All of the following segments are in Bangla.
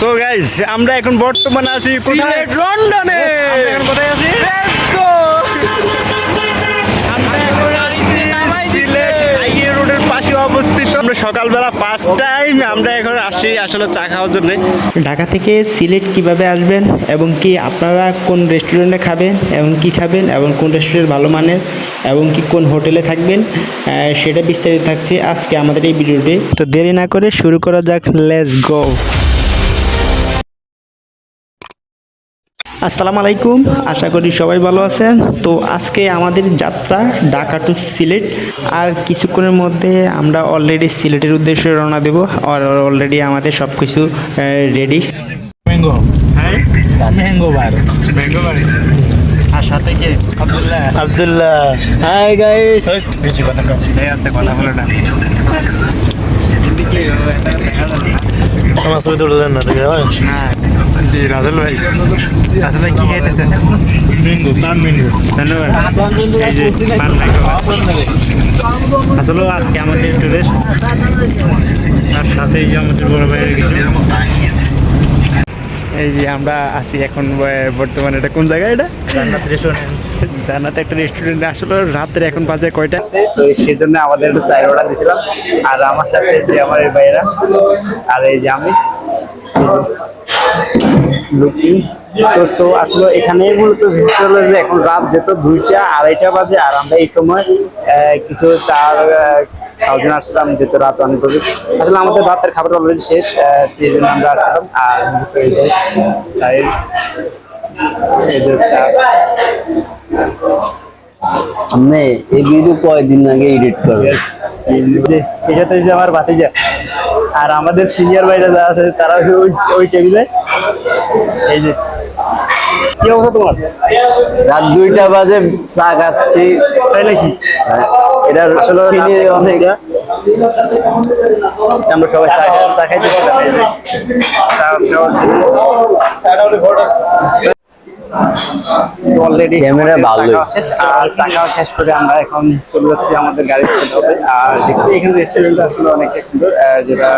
সো গাইস আমরা এখন বর্তমানে আছি কোথায়? সিলেট লন্ডনে। আমরা এখন কোথায় আছি? Let's go! আমরা এখন আছি সিলেট হাইওয়ে রোডের পাশে অবস্থিত। আমরা সকালবেলা ফার্স্ট টাইম আমরা এখন আসি আসলে চা খাওয়ার জন্য। ঢাকা থেকে সিলেট কীভাবে আসবেন এবং কি আপনারা কোন রেস্টুরেন্টে খাবেন এবং কি খাবেন এবং কোন রেস্টুরেন্ট ভালো মানের এবং কি কোন হোটেলে থাকবেন সেটা বিস্তারিত থাকছে আজকে আমাদের এই ভিডিওটি তো দেরি না করে শুরু করা যাক লেটস গো আসসালামু আলাইকুম আশা করি সবাই ভালো আছেন। তো আজকে আমাদের যাত্রা ঢাকা টু সিলেট আর কিছুক্ষণের মধ্যে আমরা অলরেডি সিলেটের উদ্দেশ্যে রওনা দেব আর অলরেডি আমাদের সব কিছু রেডি ম্যাঙ্গো হ্যাঁ? ম্যাঙ্গো বার ম্যাঙ্গো বার আর সাথে কে? আব্দুল্লাহ। আব্দুল্লাহ। হাই গাইস বেশি কথা কচ্ছি এই আস্তে কথা বলো না। আমার সাথে না দেখে হ্যাঁ জি রাজল ভাই। রাজল ভাই কি খাইতেছেন? ম্যাঙ্গো পান ম্যাঙ্গো ধন্যবাদ এই যে পান ম্যাঙ্গো আসলে আজকে আমাদের টুরিস্ট আর সাথে এই যে আমাদের বড় ভাইয়ের কিছু এই যে আমরা আছি এখন বর্তমানে এটা কোন জায়গায় এটা? জান্নাত রেস্টুরেন্ট জান্নাত একটা রেস্টুরেন্টে আসলে রাত্রে এখন বাজে কয়টা? তো সেই জন্য আমাদের একটু চায়ের অর্ডার দিয়েছিলাম। আর আমার সাথে যে আমার এই ভাইয়েরা আর এই যে আমি তো সো আসলে এখানে মূলত হলো যে এখন রাত যেত দুইটা আড়াইটা বাজে আর আমরা এই সময় কিছু চার খাওয়ার আসলাম যেত রাত অনেক বাজে আসলে আমাদের রাতের খাবার অলরেডি শেষ সেই জন্য আমরা আসলাম আর তাই আমি এই ভিডিও কয়েকদিন আগে এডিট করবে এটাতে যে আমার বাতি যায় আর আমাদের সিনিয়র ভাইরা যারা আছে তারা ওই ওই টেবিলে এই যে। কি অবস্থা তোমার? রাত দুইটা বাজে চা খাচ্ছি। তাই নাকি? এটা আসলে অনেক আমরা সবাই চা যে। চা অলরেডি ক্যামেরা ভালোই। শেষ আর শেষ করে আমরা এখন চলে যাচ্ছি আমাদের গাড়ি হবে। আর দেখতে এখানে রেস্টুরেন্ট আসলে অনেকটাই সুন্দর যেটা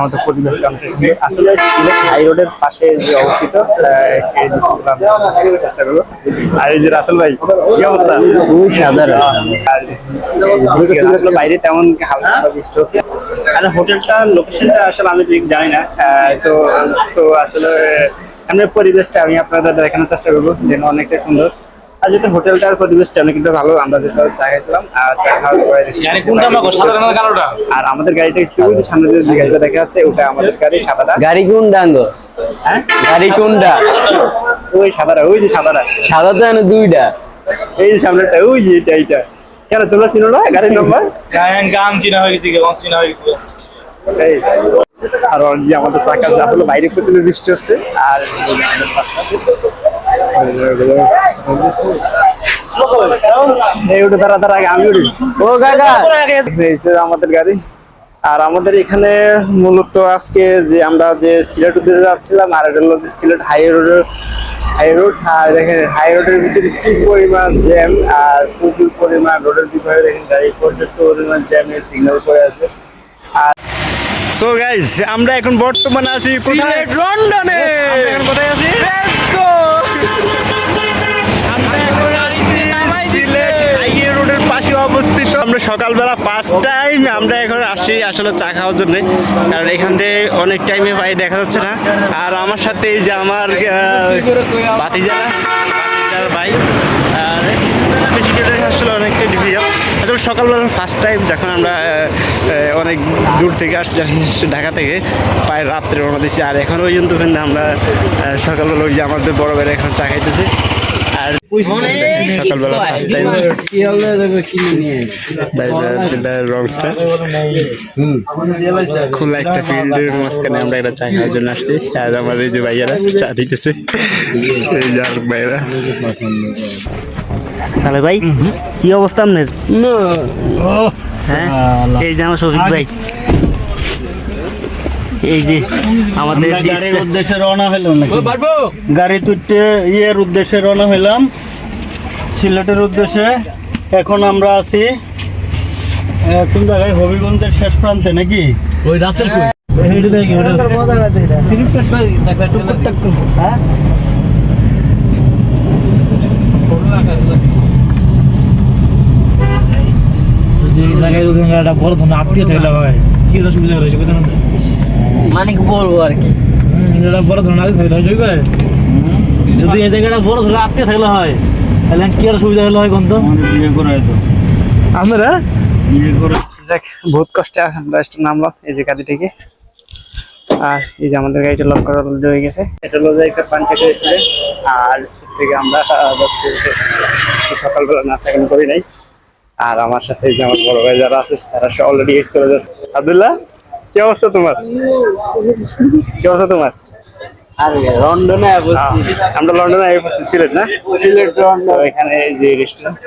আমাদের পরিবেশটা অনেকটা সুন্দর। আসলে সিলেট হাই রোডের পাশে যে অবস্থিত সেই চেষ্টা করব। আর এই যে রাসেল ভাই কি অবস্থা? খুবই সাধারণ। আসলে বাইরে তেমন হালকা বৃষ্টি হচ্ছে। আর হোটেলটার লোকেশনটা আসলে আমি ঠিক জানি না তো তো আসলে আমরা পরিবেশটা আমি আপনাদের দেখানোর চেষ্টা করব যেন অনেকটা সুন্দর। আর যেটা হোটেলটার পরিবেশটা অনেক কিন্তু ভালো আমরা যেটা চা আর চা খাওয়ার পরে আর আমাদের গাড়িটা একটু সামনে যে গাড়িটা দেখা আছে ওটা আমাদের গাড়ি সাদাটা গাড়ি কোন ডাঙ্গো হ্যাঁ? গাড়ি কোনটা? ওই সাদাটা ওই যে সাদাটা। সাদা তো দুইটা। এই যে সামনেটা ওই যে এটা এইটা। কেন তোমরা চিনো না গাড়ির নম্বর? গান চিনা হয়ে গেছে গান চিনা হয়ে গেছে এই। আর ওর যে আমাদের চাকা আসলে বাইরে প্রচুর বৃষ্টি হচ্ছে আর যে আমাদের গাড়ি। আর আমাদের এখানে মূলত আজকে যে আমরা যে সিলেট উদ্দেশ্যে যাচ্ছিলাম আর এটা হলো সিলেট হাই রোডের হাই রোড। আর দেখেন হাই রোডের ভিতরে কি পরিমাণ জ্যাম আর প্রচুর পরিমাণ রোডের বিভাগে দেখেন গাড়ি পর্যাপ্ত পরিমাণ জ্যামের সিগন্যাল করে আছে। সো গাইস আমরা এখন বর্তমানে আছি কোথায়? লন্ডনে। আমরা এখন কোথায় আছি? অবস্থিত। আমরা সকালবেলা ফার্স্ট টাইম আমরা এখন আসি আসলে চা খাওয়ার জন্য। কারণ এখান থেকে অনেক টাইমে ভাই দেখা যাচ্ছে না। আর আমার সাথে এই যে আমার বাতিজা বাতিজার ভাই আর বেশি করে আসলে অনেকটা ডিফিকাল্ট সকালবেলা ফার্স্ট টাইম যখন আমরা অনেক দূর থেকে আসছি ঢাকা থেকে, প্রায় রাত্রে রওনা দিচ্ছি আর এখন ওই জন্য আমরা সকালবেলা ওই যে আমাদের বড় ভাইরা এখন চা খাইতেছে। আর সকালবেলা ফার্স্ট টাইম একটা মাঝখানে আমরা চা জন্য আসছি। আর আমাদের যে ভাইয়ারা চা দিতেছে তাহলে ভাই কি অবস্থা আপনার? হ্যাঁ? এই যে আমার শফিক ভাই। এই যে আমাদের গাড়ির উদ্দেশ্যে রওনা হলাম নাকি? গাড়ি ইয়ের উদ্দেশ্যে রওনা হলাম সিলেটের উদ্দেশ্যে। এখন আমরা আছি কোন জায়গায়? হবিগঞ্জের শেষ প্রান্তে নাকি? ওই রাসেল কই যে জায়গায় যদি একটা বড় ধরনের আত্মীয় থাকলে হয় কি একটা সুবিধা রয়েছে বুঝতে না মানে কি বলব আর কি। এটা বড় ধরনের আত্মীয় থাকলে হয় কয় যদি এই জায়গাটা বড় ধরনের আত্মীয় থাকলে হয় তাহলে কি একটা সুবিধা হলে হয় কোন তো? বিয়ে করাই তো। আপনারা? বিয়ে করে যাক বহুত কষ্টে স্টেশন নামলাম এই যে গাড়ি থেকে। আর এই যে আমাদের গাড়িটা লক করা হয়ে গেছে। এটা হলো যে একটা পাঞ্চায়েত রেস্টুরেন্ট আর থেকে আমরা যাচ্ছি সকালবেলা নাস্তা কেন করি নাই। আর আমার সাথে যে আমার বড় ভাই যারা আছে তারা সে অলরেডি করে যাচ্ছে। আব্দুল্লাহ কি অবস্থা তোমার? কি অবস্থা তোমার? আর লন্ডনে আমরা লন্ডনে আগে পড়ছি সিলেট না? সিলেট এখানে এই যে রেস্টুরেন্ট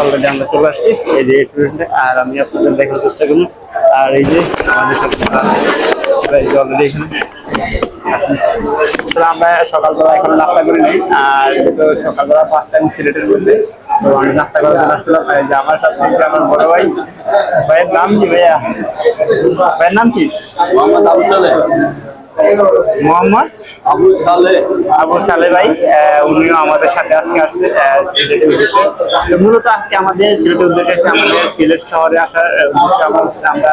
অলরেডি আমরা চলে আসছি এই যে রেস্টুরেন্টে আর আমি আপনাদের দেখার চেষ্টা করব। আর এই যে আমাদের অলরেডি এখানে। আমরা সকালবেলা এখন নাস্তা করি নাই। আর যেহেতু সকালবেলা ফার্স্ট টাইম সিলেটের মধ্যে, তো আমি নাস্তা করার জন্য আসলাম। যে আমার সাথে আমার বড় ভাই, ভাইয়ের নাম কি ভাইয়া? ভাইয়ের নাম কি? মোহাম্মদ আবু সালে মোহাম্মদ? আবু সালে। আবু সালে ভাই উনিও আমাদের সাথে আজকে আসছে সিলেটের উদ্দেশ্যে। মূলত আজকে আমাদের সিলেটের উদ্দেশ্যে এসে আমাদের সিলেট শহরে আসার উদ্দেশ্যে আমরা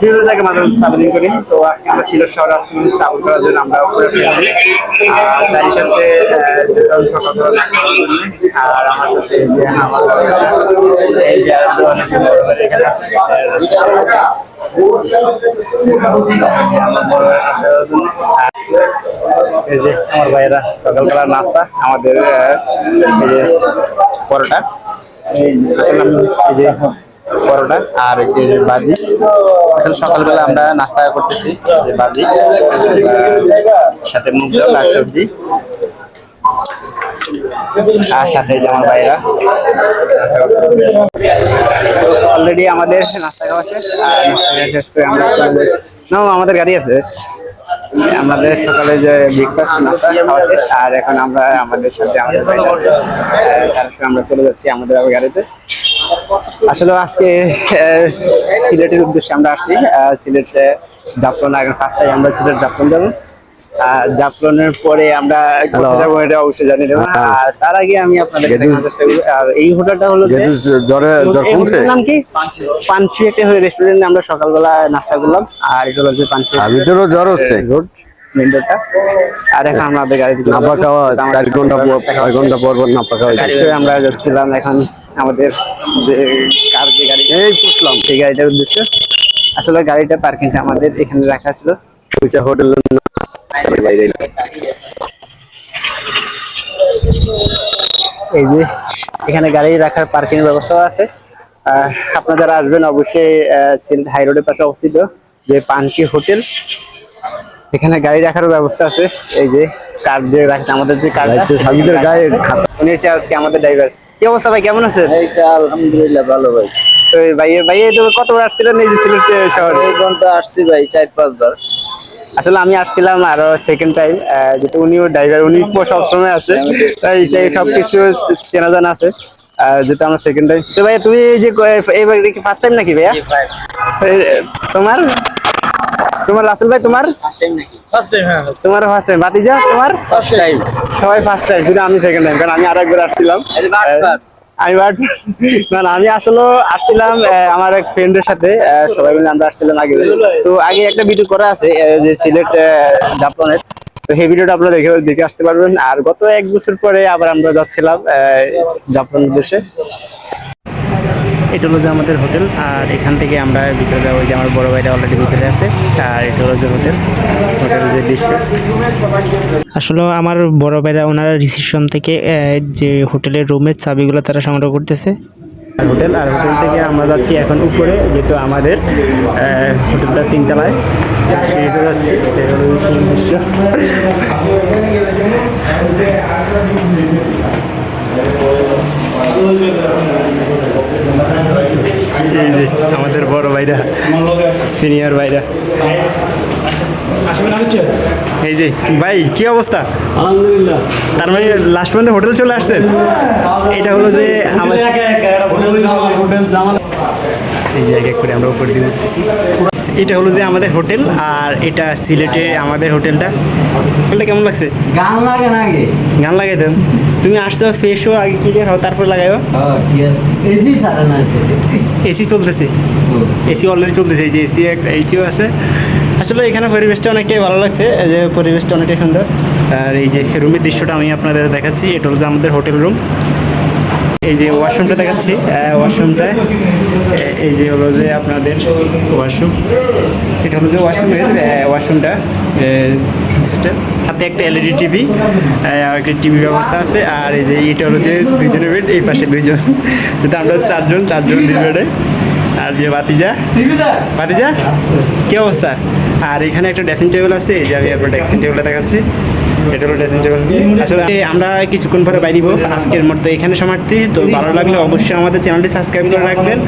বিভিন্ন জায়গায় মাঝে ট্রাভেলিং করি। তো আজকে আমরা সিলেট শহরে আসতে ট্রাভেল করার জন্য আমরা উপরে ফ্যামিলি আর তার সাথে আর আমার সাথে যে আমার এই যে। আমার ভাইয়েরা সকালবেলা নাস্তা, আমাদের এই যে পরোটা আসলে এই যে পরোটা আর এই যে বাজি আসলে সকালবেলা আমরা নাস্তা করতেছি যে বাজি সাথে মুগ ডাল আর সবজি আর সাথে এই যে আমার ভাইয়েরা। অলরেডি আমাদের নাস্তা খাওয়া শেষ না আমাদের গাড়ি আছে। আমাদের সকালে যে ব্রেকফাস্ট নাস্তা খাওয়া শেষ আর এখন আমরা আমাদের সাথে আমাদের ভাইরা আহ, আমরা চলে যাচ্ছি আমাদের গাড়িতে। আসলে আজকে সিলেটের উদ্দেশ্যে আমরা আসছি। সিলেটে জাফলন আগে টাইম আমরা সিলেট জাফলন যাব জাফলনের পরে আমরা কোথায় যাব এটা অবশ্যই জানি না আর তার আগে আমি আপনাদের দেখানোর চেষ্টা করব আর এই হোটেলটা হলো যে কমছে? নাম কি? হয়ে রেস্টুরেন্টে আমরা সকালবেলা নাস্তা করলাম। আর এটা হলো যে ভিতরেও জ্বর হচ্ছে? মেন রোডটা আর এখন আমরা আমাদের গাড়িতে নাপা খাওয়া আমাদের চার ঘণ্টা পর ছয় ঘণ্টা পর পর নাপা খাওয়া আমরা যাচ্ছিলাম এখন আমাদের যে কার যে গাড়ি এই পুষলাম। সেই গাড়িটার উদ্দেশ্য। আসলে গাড়িটা পার্কিংটা আমাদের এখানে রাখা ছিল। এই যে এখানে গাড়ি রাখার পার্কিং এর ব্যবস্থাও আছে। আহ, আপনারা যারা আসবেন অবশ্যই সিলেট হাই রোডের পাশে অবস্থিত যে পানকি হোটেল এখানে গাড়ি রাখার ব্যবস্থা আছে। এই যে কার যে রাখছে আমাদের যে কার সাবিদের গায়ে উনি আজকে আমাদের ড্রাইভার কি অবস্থা ভাই কেমন আছেন? এই তো আলহামদুলিল্লাহ ভালো ভাই। তো এই ভাই ভাই কতবার আসছিলেন এই যে সিলেট শহরে। এই পর্যন্ত আসছি ভাই চার পাঁচবার। আসলে আমি আসছিলাম আরও সেকেন্ড টাইম যেহেতু উনিও ড্রাইভার উনি সবসময় আছে তাই সেই সবকিছু চেনা জানা আছে। আর যেহেতু আমরা সেকেন্ড টাইম তো ভাই তুমি এই যে এবার কি ফার্স্ট টাইম নাকি ভাইয়া? তোমার? তোমার রাসেল ভাই তোমার? ফার্স্ট টাইম হ্যাঁ তোমার ফার্স্ট টাইম বাতিজা তোমার? ফার্স্ট টাইম সবাই ফার্স্ট টাইম শুধু আমি সেকেন্ড টাইম কারণ আমি আরেকবার আসছিলাম। আমি বাট, না আমি আসলে আসছিলাম আমার এক ফ্রেন্ডের সাথে সবাই মিলে আমরা আসছিলাম আগে। তো আগে একটা ভিডিও করা আছে যে সিলেট জাপানের তো সেই ভিডিওটা আপনারা দেখে দেখে আসতে পারবেন। আর গত এক বছর পরে আবার আমরা যাচ্ছিলাম জাপান উদ্দেশ্যে। এটা হলো যে আমাদের হোটেল, আর এখান থেকে আমরা ভিতরে যাব যে আমার বড় ভাইটা অলরেডি ভিতরে আছে, আর এটা হলো যে হোটেল হোটেল যে দৃশ্য। আসলে আমার বড় ভাইরা ওনারা রিসিপশন থেকে যে হোটেলের রুমের চাবিগুলো তারা সংগ্রহ করতেছে। হোটেল, আর হোটেল থেকে আমরা যাচ্ছি এখন উপরে, যেহেতু আমাদের হোটেলটা তিনতলায়। সিঁড়িতে যাচ্ছি দৃশ্য। এই যে আমাদের বড় ভাইরা সিনিয়র ভাইরা। এই যে ভাই কি অবস্থা? আলহামদুলিল্লাহ। তার মানে লাস্ট পর্যন্ত হোটেল চলে আসছেন? এটা হলো যে আমাদের এই জায়গায় করে আমরা উপর দিয়ে উঠতেছি। এটা হলো যে আমাদের হোটেল আর এটা সিলেটে আমাদের হোটেলটা। হোটেলটা কেমন লাগছে? গান লাগে না আগে গান লাগাই তো। তুমি আসছো ফ্রেশ হো আগে ক্লিয়ার হও তারপর লাগাইও। এসি সারা না এসি চলতেছে। এসি অলরেডি চলতেছে এই যে এসি এইটিও আছে। আসলে এখানে পরিবেশটা অনেকটাই ভালো লাগছে এই যে পরিবেশটা অনেকটাই সুন্দর। আর এই যে রুমের দৃশ্যটা আমি আপনাদের দেখাচ্ছি এটা হলো যে আমাদের হোটেল রুম। এই যে ওয়াশরুমটা দেখাচ্ছি ওয়াশরুমটা এই যে হলো যে আপনাদের ওয়াশরুম এটা হলো যে ওয়াশরুমের ওয়াশরুমটা হাতে একটা এলইডি টিভি আর একটা টিভি ব্যবস্থা আছে। আর এই যে এটা হলো যে দুইজনের বেড এই পাশে দুইজন। যেটা আমরা চারজন চারজন দুই বেডে আর যে বাতিজা বাতিজা কি অবস্থা? আর এখানে একটা ড্রেসিং টেবিল আছে, এই যে আমি আপনার ড্রেসিং টেবিলটা দেখাচ্ছি। এটা হলো ড্রেসিং টেবিল আসলে আমরা কিছুক্ষণ পরে বাইরিব আজকের মতো এখানে সমাপ্তি। তো ভালো লাগলে অবশ্যই আমাদের চ্যানেলটি সাবস্ক্রাইব করে রাখবেন।